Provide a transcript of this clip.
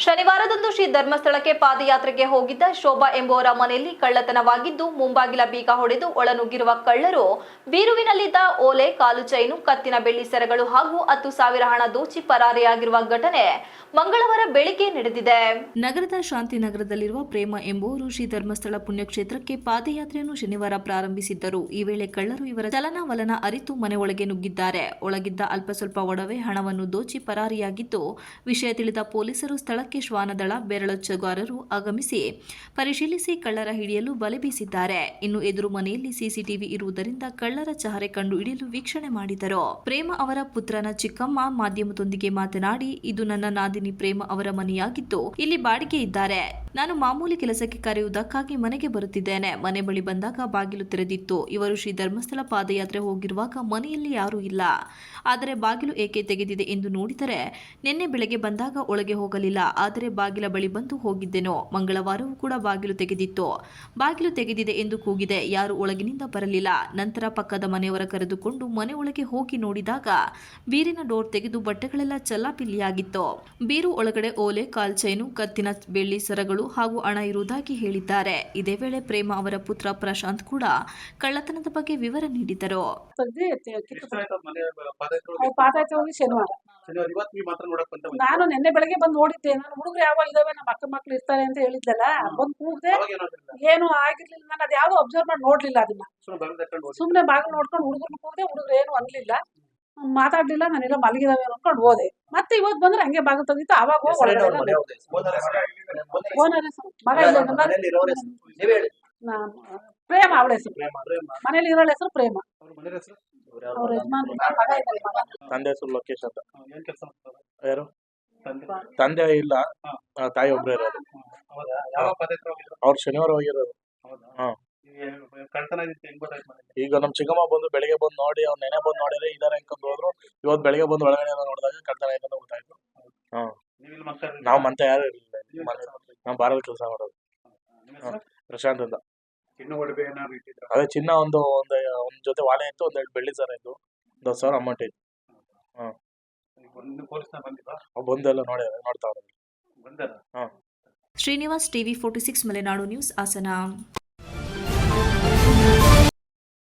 ನಗರದ ಶ್ರೀ ಧರ್ಮಸ್ಥಳಕ್ಕೆ ಪಾದಯಾತ್ರೆಗೆ ಹೋಗಿದ್ದ ಶೋಭಾ ಎಂಬುವರ ಮನೆಯಲ್ಲಿ ಕಳ್ಳತನವಾಗಿದ್ದು, ಮುಂಬಾಗಿಲ ಬೀಗ ಹೊಡೆದು ಒಳನುಗ್ಗಿರುವ ಕಳ್ಳರು ಬೀರುವಿನಲ್ಲಿದ್ದ ಓಲೆ, ಕಾಲು ಚೈನು, ಕತ್ತಿನ ಬೆಳ್ಳಿ ಸೆರಗಳು ಹಾಗೂ ಹತ್ತು ಸಾವಿರ ಹಣ ದೋಚಿ ಪರಾರಿಯಾಗಿರುವ ಘಟನೆ ಮಂಗಳವಾರ ಬೆಳಿಗ್ಗೆ ನಡೆದಿದೆ. ನಗರದ ಶಾಂತಿನಗರದಲ್ಲಿರುವ ಪ್ರೇಮ ಎಂಬುವರು ಶ್ರೀ ಧರ್ಮಸ್ಥಳ ಪುಣ್ಯಕ್ಷೇತ್ರಕ್ಕೆ ಪಾದಯಾತ್ರೆಯನ್ನು ಶನಿವಾರ ಪ್ರಾರಂಭಿಸಿದ್ದರು. ಈ ವೇಳೆ ಕಳ್ಳರು ಇವರ ಚಲನವಲನ ಅರಿತು ಮನೆ ನುಗ್ಗಿದ್ದಾರೆ. ಒಳಗಿದ್ದ ಅಲ್ಪ ಸ್ವಲ್ಪ ಒಡವೆ ಹಣವನ್ನು ದೋಚಿ ಪರಾರಿಯಾಗಿದ್ದು, ವಿಷಯ ತಿಳಿದ ಪೊಲೀಸರು ಸ್ಥಳಕ್ಕೆ ಶ್ವಾನದಳ ಬೆರಳಚ್ಚಗಾರರು ಆಗಮಿಸಿ ಪರಿಶೀಲಿಸಿ ಕಳ್ಳರ ಹಿಡಿಯಲು ಬಲೆ ಬೀಸಿದ್ದಾರೆ. ಇನ್ನು ಎದುರು ಮನೆಯಲ್ಲಿ ಸಿಸಿಟಿವಿ ಇರುವುದರಿಂದ ಕಳ್ಳರ ಚಹರೆ ಕಂಡು ಹಿಡಿಯಲು ವೀಕ್ಷಣೆ ಮಾಡಿದರು. ಪ್ರೇಮ ಅವರ ಪುತ್ರನ ಚಿಕ್ಕಮ್ಮ ಮಾಧ್ಯಮದೊಂದಿಗೆ ಮಾತನಾಡಿ, ಇದು ನನ್ನ ನಾದಿನಿ ಪ್ರೇಮ ಅವರ ಮನೆಯಾಗಿದ್ದು, ಇಲ್ಲಿ ಬಾಡಿಗೆ ಇದ್ದಾರೆ. ನಾನು ಮಾಮೂಲಿ ಕೆಲಸಕ್ಕೆ ಕರೆಯುವುದಕ್ಕಾಗಿ ಮನೆಗೆ ಬರುತ್ತಿದ್ದೇನೆ. ಮನೆ ಬಳಿ ಬಂದಾಗ ಬಾಗಿಲು ತೆರೆದಿತ್ತು. ಇವರು ಶ್ರೀ ಧರ್ಮಸ್ಥಳ ಪಾದಯಾತ್ರೆ ಹೋಗಿರುವಾಗ ಮನೆಯಲ್ಲಿ ಯಾರೂ ಇಲ್ಲ. ಆದರೆ ಬಾಗಿಲು ಏಕೆ ತೆಗೆದಿದೆ ಎಂದು ನೋಡಿದರೆ, ನಿನ್ನೆ ಬೆಳಗ್ಗೆ ಬಂದಾಗ ಒಳಗೆ ಹೋಗಲಿಲ್ಲ. ಆದರೆ ಬಾಗಿಲ ಬಳಿ ಬಂದು ಹೋಗಿದ್ದೆನೋ. ಮಂಗಳವಾರವೂ ಕೂಡ ಬಾಗಿಲು ತೆಗೆದಿತ್ತು. ಬಾಗಿಲು ತೆಗೆದಿದೆ ಎಂದು ಕೂಗಿದೆ. ಯಾರು ಒಳಗಿನಿಂದ ಬರಲಿಲ್ಲ. ನಂತರ ಪಕ್ಕದ ಮನೆಯವರ ಕರೆದುಕೊಂಡು ಮನೆ ಒಳಗೆ ಹೋಗಿ ನೋಡಿದಾಗ ಬೀರಿನ ಡೋರ್ ತೆಗೆದು ಬಟ್ಟೆಗಳೆಲ್ಲ ಚಲ್ಲಾಪಿಲ್ಲಿಯಾಗಿತ್ತು. ಬೀರು ಒಳಗಡೆ ಓಲೆ ಕಾಲ್ಚೈನು ಕತ್ತಿನ ಬೆಳ್ಳಿ ಸರಗಳು ಹಾಗೂ ಹಣ ಇರುವುದಾಗಿ ಹೇಳಿದ್ದಾರೆ. ಇದೇ ವೇಳೆ ಪ್ರೇಮ ಅವರ ಪುತ್ರ ಪ್ರಶಾಂತ್ ಕೂಡ ಕಳ್ಳತನದ ಬಗ್ಗೆ ವಿವರ ನೀಡಿದರು. ಶನಿವಾರ. ಇವತ್ತು ನೀವು ಮಾತ್ರ ನೋಡಕ್ ಬಂತ ನಾನು ನಿನ್ನೆ ಬೆಳಗ್ಗೆ ಬಂದು ನೋಡಿದ್ದೆ ನಾನು ಹುಡುಗರು ಯಾವ ಇದಾವೆ ನಮ್ಮ ಅಕ್ಕ ಮಕ್ಳು ಇರ್ತಾರೆ ಅಂತ ಹೇಳಿದ್ದಲ್ಲ ಬಂದು ಕೂಗ್ದೆ ಏನು ಆಗಿರ್ಲಿಲ್ಲ ನಾನು ಅದ್ ಯಾವ್ದು ಅಬ್ಸರ್ವ್ ಮಾಡಿ ನೋಡ್ಲಿಲ್ಲ ಅದನ್ನ. ಸುಮ್ನೆ ಬಾಗಿಲು ನೋಡ್ಕೊಂಡು ಹುಡುಗರು ಕೂಗ್ದೆ ಹುಡುಗರು ಏನು ಅನ್ಲಿಲ್ಲ. ಮಾತಾಡ್ಲಿಲ್ಲ ನಾನೆಲ್ಲ ಮಲಗಿದಾವೆ ಅನ್ಕೊಂಡು ಹೋದೆ. ಮತ್ತೆ ಇವತ್ತು ಬಂದ್ರೆ ಹಂಗೆ ಬಾಗಿಲು ತಂದಿತ್ತು ಅವಾಗ ಹೋಗಿ ಮಗ ಪ್ರೇಮ. ಅವಳ ಹೆಸರು. ಮನೇಲಿ ಇರೋಳ ಹೆಸರು ಪ್ರೇಮ. ಅವ್ರ ಮನೆ ಹೆಸರು ಅವ್ರ ಯಜಮಾನ್ರು ಮಗ ಇದ್ದಾರೆ ಮಗ ತಂದೆ ಹೆಸರು ಲೋಕೇಶ್ ಅಂತ. ಏನ್ ಕೆಲಸ ಮಾಡ್ತಾರೆ? ಯಾರು? ತಂದೆ. ತಂದೆ ಇಲ್ಲ ಹಾ. ಆ, ತಾಯಿ ಒಬ್ರು ಇರೋದು. ಹೌದಾ? ಯಾವ ಪಾದಯಾತ್ರೆ ಹೋಗಿದ್ರು ಅವ್ರು ಶನಿವಾರ ಹೋಗಿರೋದು. ಹೌದಾ? ಹಾ. ಈಗ ಕಳ್ತನ ಆಗಿತ್ತು ಹೆಂಗ್ ಗೊತ್ತಾಯ್ತು ಮನೆಗೆ ಈಗ ನಮ್ ಚಿಕ್ಕಮ್ಮ ಬಂದು ಬೆಳಿಗ್ಗೆ ಬಂದು ನೋಡಿ ಅವ್ನ ನೆನೆ ಬಂದು ನೋಡಿದ್ರೆ ಇದಾರೆ ಅಂತ ಹೋದ್ರು ಇವತ್ತು ಬೆಳಿಗ್ಗೆ ಬಂದು ಒಳಗಡೆ ಎಲ್ಲ ನೋಡಿದಾಗ ಕಳ್ತನ ಆಯ್ತು ಅಂತ ಗೊತ್ತಾಯ್ತು. ನೀವು ಇಲ್ಲಿ ಮಕ್ಕಳು ನಾವು ಮಂತ ಯಾರು ಇರ್ಲಿಲ್ಲ ನೀವು ಮನೆ ಕೆಲಸ ನಾವು ಬಾರಲ್ಲಿ ಕೆಲಸ ಮಾಡೋದು. ಪ್ರಶಾಂತ್ ಅಂತ. ಚಿನ್ನ ಒಡವೆ ಏನಾದ್ರು ಇಟ್ಟಿದ್ರ? ಅದೇ ಚಿನ್ನ ಒಂದು ಒಂದ್ ಜೊತೆ ವಾಲೆ ಇತ್ತು ಒಂದೆರಡು ಬೆಳ್ಳಿ ಸರ ಇತ್ತು ಒಂದು ಹತ್ತು ಸಾವಿರ ಅಮೌಂಟ್ ಇತ್ತು. ಒಂದು ಪೊಲೀಸ್ನ ಬಂದಿಲ್ಲ ಬಂದೆಲ್ಲ ನೋಡಿ ನೋಡ್ತಾ ಇದ್ದಾರೆ ಹಾಂ. Srinivas TV forty six Malenadu news Hassan.